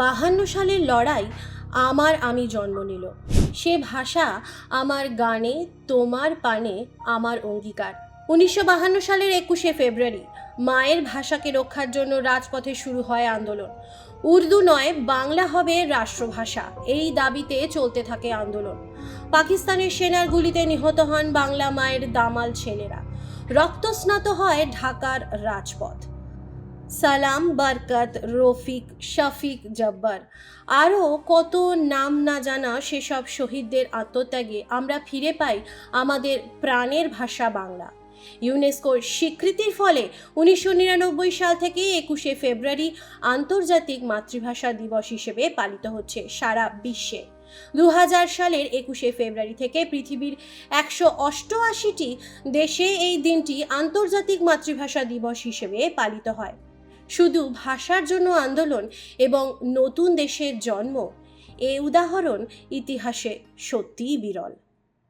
বাহান্ন সালের লড়াই আমার আমি জন্ম নিল। সে ভাষা আমার গানে, তোমার পানে আমার অঙ্গীকার। উনিশশো বাহান্ন সালের একুশে ফেব্রুয়ারি, মায়ের ভাষাকে রক্ষার জন্য রাজপথে শুরু হয় আন্দোলন। উর্দু নয়, বাংলা হবে রাষ্ট্রভাষা। এই দাবিতে চলতে থাকে আন্দোলন। পাকিস্তানের সেনার গুলিতে নিহত হন বাংলা মায়ের দামাল ছেলেরা। রক্তস্নাত হয় ঢাকার রাজপথ। সালাম, বরকত, রফিক, শাফিক, জব্বার। আরও কত নাম না জানা সেসব শহীদদের আত্মত্যাগে আমরা ফিরে পাই আমাদের প্রাণের ভাষা বাংলা। ইউনেস্কোর স্বীকৃতির ফলে উনিশশো নিরানব্বই সাল থেকে একুশে ফেব্রুয়ারি আন্তর্জাতিক মাতৃভাষা দিবস হিসেবে পালিত হচ্ছে সারা বিশ্বে। দু হাজার সালের একুশে ফেব্রুয়ারি থেকে পৃথিবীর একশো অষ্টআশিটি দেশে এই দিনটি আন্তর্জাতিক মাতৃভাষা দিবস হিসেবে পালিত হয়। শুধু ভাষার জন্য আন্দোলন এবং নতুন দেশের জন্ম। এ উদাহরণ ইতিহাসে সত্যিই বিরল।